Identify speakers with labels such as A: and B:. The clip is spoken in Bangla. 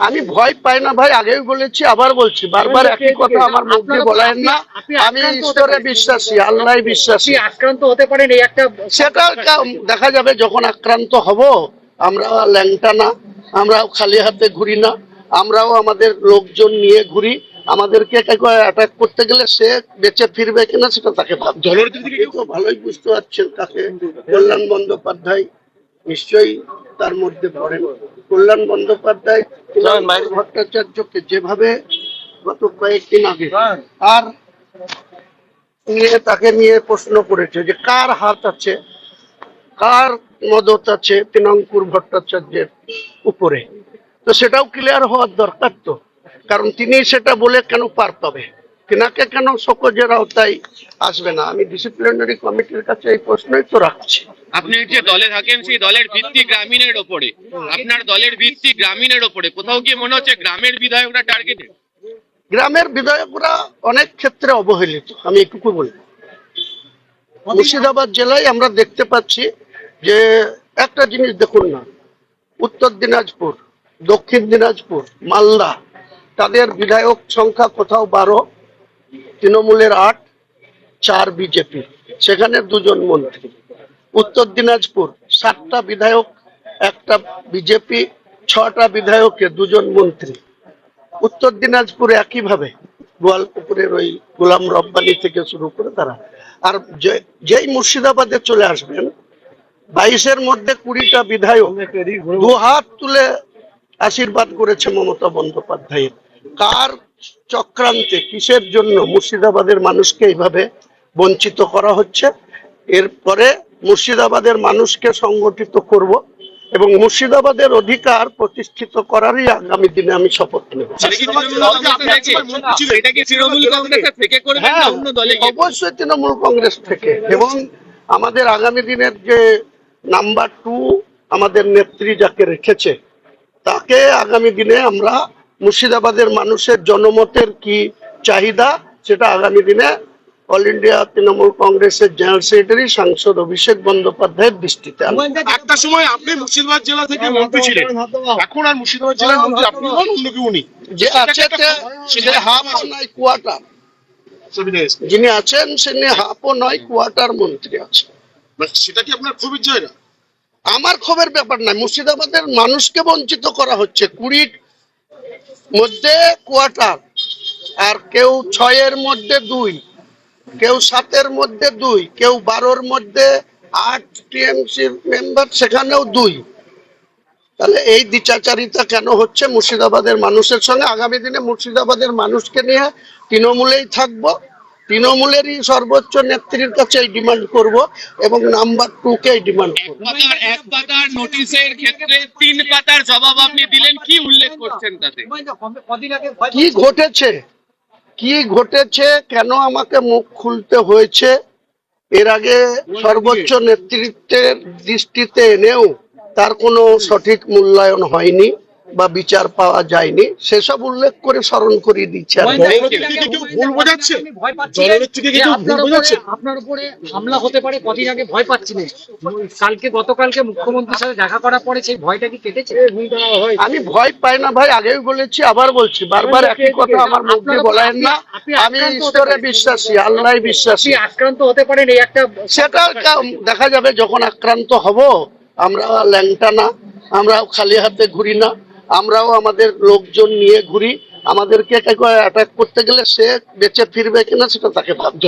A: আমি ভয় পাই না ভাই আগেও বলেছি আবার বলছি বারবার একই কথা আমার মুখে বলেন না। আমি ঈশ্বরে বিশ্বাসী আল্লাহ বিশ্বাসী।
B: আক্রান্ত হতে পারেন এই একটা
A: সেটা দেখা যাবে যখন আক্রান্ত হব আমরা ল্যাংটা না আমরাও খালি হাতে ঘুরি না আমরাও আমাদের লোকজন নিয়ে ঘুরি। আমাদেরকে অ্যাটাক করতে গেলে সে বেঁচে ফিরবে কিনা সেটা তাকে ভাবতে ভালোই বুঝতে পারছেন তাকে কল্যাণ বন্দ্যোপাধ্যায় নিশ্চয়ই তার মধ্যে পড়েন। কল্যাণ বন্দ্যোপাধ্যায় ভট্টাচার্যকে যেভাবে গত কয়েকদিন আগে আর নিয়ে তাকে নিয়ে প্রশ্ন করেছে যে কার হাত আছে কার মদত আছে তিনাঙ্কুর ভট্টাচার্যের উপরে। তো সেটাও ক্লিয়ার হওয়ার দরকার তো কারণ তিনি সেটা বলে কেন পার পাবে? তিনাকে কেন সকজের আওতায় আসবে না? আমি ডিসিপ্লিনারি কমিটির কাছে এই প্রশ্নই তো রাখছি।
C: আপনি যে দলে থাকেন সেই দলের ভিত্তি গ্রামীণের ওপরে। আপনার দলের ভিত্তি গ্রামীণের ওপরে। কোথাও গিয়ে মনে হচ্ছে গ্রামের বিধায়করা টার্গেটেড
A: গ্রামের বিধায়করা অনেক ক্ষেত্রে অবহেলিত আমি এটুকু বলব। মুর্শিদাবাদ জেলায় আমরা দেখতে পাচ্ছি যে একটা জিনিস দেখুন না উত্তর দিনাজপুর দক্ষিণ দিনাজপুর মালদা তাদের বিধায়ক সংখ্যা কোথাও বারো তৃণমূলের আট, চার বিজেপি। সেখানে দুজন মন্ত্রী উত্তর দিনাজপুর, সাতটা বিধায়ক, একটা বিজেপি, ছটা বিধায়কে দুজন মন্ত্রী। উত্তর দিনাজপুরে একইভাবে, গোয়ালপুকুরের ওই গোলাম রব্বানি থেকে শুরু করে তারা। আর যেই মুর্শিদাবাদে চলে আসবেন, বাইশের মধ্যে কুড়িটা বিধায়ক দু হাত তুলে আশীর্বাদ করেছে মমতা বন্দ্যোপাধ্যায়ের। কার চক্রান্তে কিসের জন্য মুর্শিদাবাদের মানুষকে এইভাবে বঞ্চিত করা হচ্ছে? এরপরে মুর্শিদাবাদের মানুষকে সংগঠিত করব এবং মুর্শিদাবাদের অধিকার প্রতিষ্ঠিত করারই আগামী দিনে আমি শপথ নেব। হ্যাঁ? অবশ্যই তৃণমূল কংগ্রেস থেকে। এবং আমাদের আগামী দিনের যে নাম্বার টু আমাদের নেত্রী যাকে রেখেছে তাকে আগামী দিনে আমরা মুর্শিদাবাদের মানুষের জনমতের কি চাহিদা সেটা আগামী দিনে অল ইন্ডিয়া তৃণমূল কংগ্রেসের জেনারেল সেক্রেটারি সাংসদ অভিষেক বন্দ্যোপাধ্যায়ের দৃষ্টিতে।
D: একটা সময় আপনি মুর্শিদাবাদ জেলা থেকে মন্ত্রী ছিলেন। এখন আর মুর্শিদাবাদ জেলার মন্ত্রী আপনি হন অন্য কেউ উনি।
A: যে আছে সে হাফও নয় কোয়ার্টার।
D: সুবিধা এসছে।
A: যিনি আছেন তিনি হাফও নয় কোয়াটার মন্ত্রী আছেন।
D: মানে সেটা কি আপনার খুবই জায়গা?
A: আমার খবর ব্যাপার নাই মুর্শিদাবাদের মানুষকে বঞ্চিত করা হচ্ছে। কুড়ির মধ্যে কোয়ার্টার আর কেউ ছয়ের মধ্যে দুই, কেউ সাতের মধ্যে দুই, কেউ বারোর মধ্যে আট টিএমসি মেম্বার, সেখানেও দুই। তাহলে এই দ্বিচাচারিতা কেন হচ্ছে? মুর্শিদাবাদের মানুষের সঙ্গে, আগামী দিনে মুর্শিদাবাদের মানুষকে নিয়ে তৃণমূলেই থাকব। তৃণমূলেরই সর্বোচ্চ নেত্রীর কাছে এই ডিমান্ড করব এবং নাম্বার টু কে এই ডিমান্ড করব।
C: এক পাতার নোটিশের ক্ষেত্রে তিন পাতার জবাব আপনি দিলেন কি উল্লেখ করছেন তাতে?
A: কি ঘটেছে? কি ঘটেছে? কেন আমাকে মুখ খুলতে হয়েছে? এর আগে সর্বোচ্চ নেতৃত্বের দৃষ্টিতে এনেও তার কোনো সঠিক মূল্যায়ন হয়নি। বা বিচার পাওয়া যায়নি সেসব উল্লেখ করে স্মরণ করিয়ে দিচ্ছে
B: আপনার উপরে হামলা হতে পারে কদিন আগে ভয় পাচ্ছিলেন কালকে গতকালকে মুখ্যমন্ত্রীর সাথে দেখা করার পরে সেই ভয়টা কি কেটেছে?
A: আমি ভয় পাই না ভাই আগেও বলেছি আবার বলছি বারবার একই কথা আমার মুখে বলেন না আমি ঈশ্বরে বিশ্বাসী আল্লাহ বিশ্বাসী।
B: আক্রান্ত হতে পারেন এই একটা
A: সেটা দেখা যাবে যখন আক্রান্ত হব আমরা ল্যাংটা না আমরাও খালি হাতে ঘুরি না। আমরাও আমাদের লোকজন নিয়ে ঘুরি। আমাদেরকে অ্যাটাক করতে গেলে সে বেঁচে ফিরবে কিনা সেটা তাকে ভাবতে